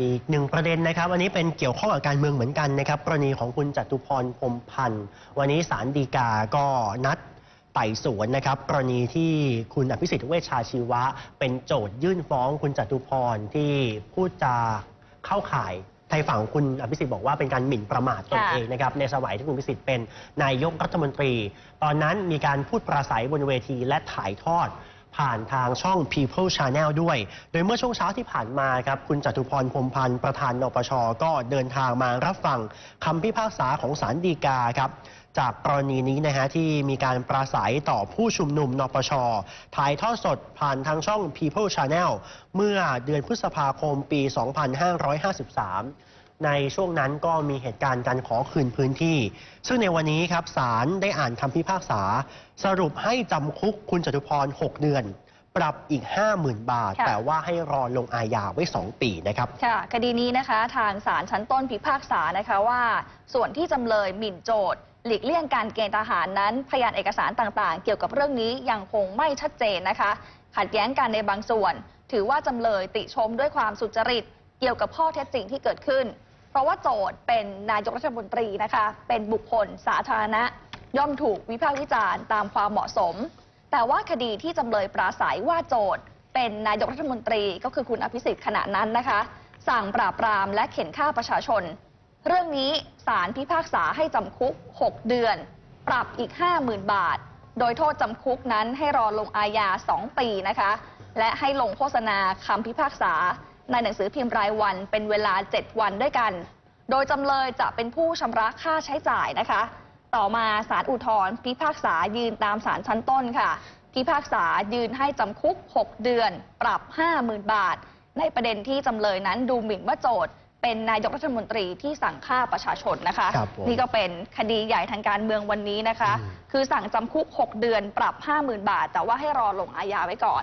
อีกหนึ่งประเด็นนะครับวันนี้เป็นเกี่ยวข้องกับการเมืองเหมือนกันนะครับกรณีของคุณจตุพรพรมพันธ์ วันนี้ศาลฎีกาก็นัดไต่สวนนะครับกรณีที่คุณอภิสิทธิ์เวชชาชีวะ เป็นโจทยื่นฟ้องคุณจตุพรที่พูดจาเข้าข่ายทางฝั่งคุณอภิสิทธิ์บอกว่าเป็นการหมิ่นประมาทตนเองนะครับในสมัยที่คุณอภิสิทธิ์เป็นนายกรัฐมนตรี ตอนนั้นมีการพูดปราศัยบนเวทีและถ่ายทอด ผ่านทางช่อง People Channel ด้วย โดยเมื่อช่วงเช้าที่ผ่านมาครับคุณจตุพรพรมพันธ์ประธานนปชก็เดินทางมารับฟังคำพิพากษาของศาลฎีกาครับจากกรณีนี้นะฮะที่มีการปราศัยต่อผู้ชุมนุมนปช ถ่ายทอดสดผ่านทางช่อง People Channel เมื่อเดือนพฤษภาคมปี 2553 ในช่วงนั้นก็มีเหตุการณ์การขอคืนพื้นที่ ซึ่งในวันนี้ครับศาลได้อ่านคำพิพากษา สรุปให้จำคุกคุณจตุพร 6 เดือน ปรับอีก 50,000 บาทค่ะแต่ว่าให้รอลงอาญาไว้ 2 ปีนะครับค่ะคดีนี้นะคะทางศาลชั้นต้นพิพากษานะคะว่า ส่วนที่จำเลยหมิ่นโจทย์หลีกเลี่ยงการเกณฑ์ทหารนั้น พยานเอกสารต่างๆ เกี่ยวกับเรื่องนี้ยังคงไม่ชัดเจนนะคะ ขัดแย้งกันในบางส่วน ถือว่าจำเลยติชมด้วยความสุจริต เกี่ยวกับข้อเท็จจริงที่เกิดขึ้น เพราะว่าโจทย์เป็นนายกรัฐมนตรีนะคะ เป็นบุคคลสาธารณะ ย่อมถูกวิพากษ์วิจารณ์ตามความเหมาะสม แต่ว่าคดีที่จำเลยปราศัยว่าโจทย์เป็นนายกรัฐมนตรีก็คือคุณอภิสิทธิ์ขณะนั้นนะคะ สั่งปราบปรามและเข็นฆ่าประชาชน เรื่องนี้ศาลพิพากษาให้จำคุก 6 เดือน ปรับอีก 50,000 บาท โดยโทษจำคุกนั้นให้รอลงอาญา 2 ปีนะคะ และให้ลงโฆษณาคำพิพากษา ในหนังสือพิมพ์รายวันเป็นเวลา 7 วันด้วยกัน โดยจำเลยจะเป็นผู้ชำระค่าใช้จ่ายนะคะ ต่อมาศาลอุทธรณ์พิพากษายืนตามศาลชั้นต้นค่ะ พิพากษายืนให้จำคุก 6 เดือน ปรับ 50,000 บาท ในประเด็นที่จำเลยนั้นดูหมิ่นว่าโจทย์เป็นนายกรัฐมนตรีที่สั่งฆ่าประชาชนนะคะครับผมนี่ก็เป็นคดีใหญ่ทางการเมืองวันนี้นะคะอืมคือสั่งจำคุก 6 เดือนปรับ 50,000 บาท แต่ว่าให้รอลงอาญาไว้ก่อน